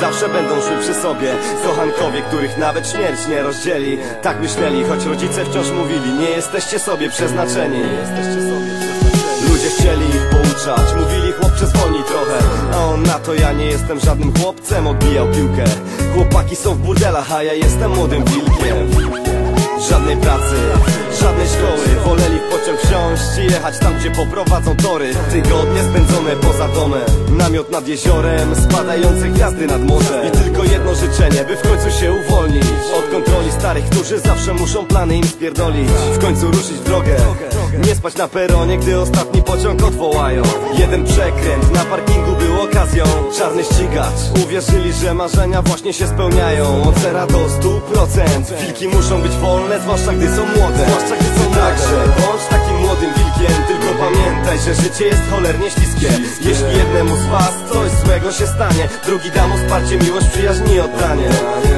zawsze będą szły przy sobie. Kochankowie, których nawet śmierć nie rozdzieli. Tak myśleli, choć rodzice wciąż mówili Nie jesteście sobie przeznaczeni. Nie jesteście sobie przeznaczeni. Ludzie chcieli ich pouczać. Mówili chłopcze zwolnij trochę. A on na to ja nie jestem żadnym chłopcem Odbijał piłkę. Chłopaki są w burdelach, a ja jestem młodym wilkiem pociąg wsiąść i jechać tam, gdzie poprowadzą tory. Tygodnie spędzone poza domem Namiot nad jeziorem, spadające gwiazdy nad morze I tylko jedno życzenie, by w końcu się uwolnić. Od kontroli starych, którzy zawsze muszą plany im spierdolić. W końcu ruszyć w drogę. Nie spać na peronie, gdy ostatni pociąg odwołają. Jeden przekręt na parkingu był okazją. Czarny ścigacz. Uwierzyli, że marzenia właśnie się spełniają. Od zera do stu procent. Wilki muszą być wolne, zwłaszcza gdy są młode. Zwłaszcza gdy są Także bądź takim Tylko pamiętaj, że życie jest cholernie śliskie. Jeśli jednemu z was coś złego się stanie Drugi da mu wsparcie, miłość, przyjaźń i oddanie.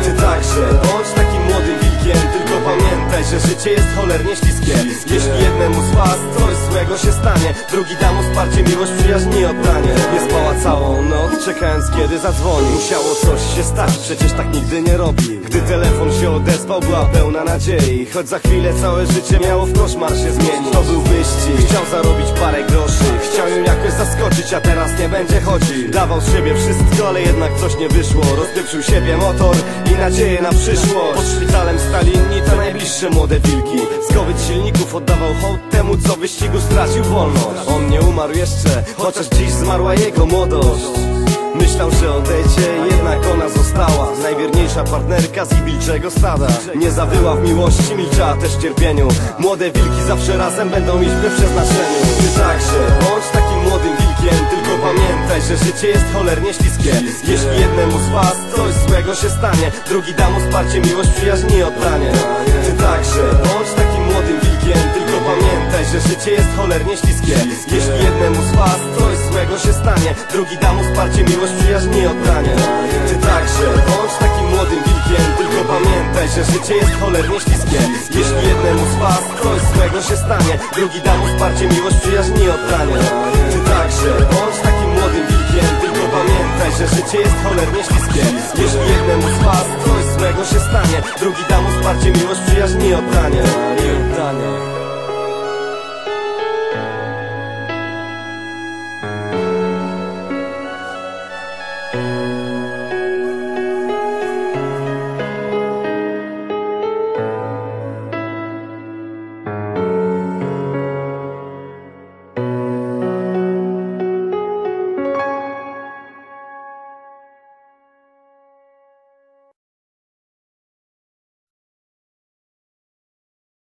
Ty także bądź takim młodym wilkiem? Tylko pamiętaj, że życie jest cholernie śliskie. Jeśli jednemu z was coś złego się stanie Drugi da mu wsparcie, miłość, przyjaźń i oddanie. Nie spała całą czekając kiedy zadzwoni. Musiało coś się stać, przecież tak nigdy nie robi. Gdy telefon się odezwał, była pełna nadziei. Choć za chwilę całe życie miało w koszmar się zmienić. To był wyścig, chciał zarobić parę groszy. Chciał ją jakoś zaskoczyć, a teraz nie będzie chodził Dawał z siebie wszystko, ale jednak coś nie wyszło. Rozpieprzył siebie motor i nadzieję na przyszłość. Pod szpitalem stali inni, te najbliższe młode wilki. Skowyt silników oddawał hołd temu, co wyścigu stracił wolność. On nie umarł jeszcze, chociaż dziś zmarła jego młodość Myślał, że odejdzie, jednak ona została. Najwierniejsza partnerka z wilczego stada. Nie zawyła w miłości, milczała też w cierpieniu. Młode wilki zawsze razem będą iść we przeznaczeniu. Ty także, bądź takim młodym wilkiem Tylko pamiętaj, że życie jest cholernie śliskie. Jeśli jednemu z was coś złego się stanie Drugi da mu wsparcie, miłość, przyjaźń i oddanie. Ty także, bądź takim młodym wilkiem Tylko pamiętaj, że życie jest cholernie śliskie. Jeśli jednemu Drugi da mu wsparcie, miłość, przyjaźń i oddanie Ty także, bądź takim młodym wilkiem. Tylko pamiętaj, że życie jest cholernie śliskie. Jeśli jednemu z was coś złego się stanie Drugi da mu wsparcie, miłość, przyjaźń i oddanie Ty także, bądź takim młodym wilkiem. Tylko pamiętaj, że życie jest cholernie śliskie. Jeśli jednemu z was coś złego się stanie Drugi da mu wsparcie, miłość, przyjaźń I oddanie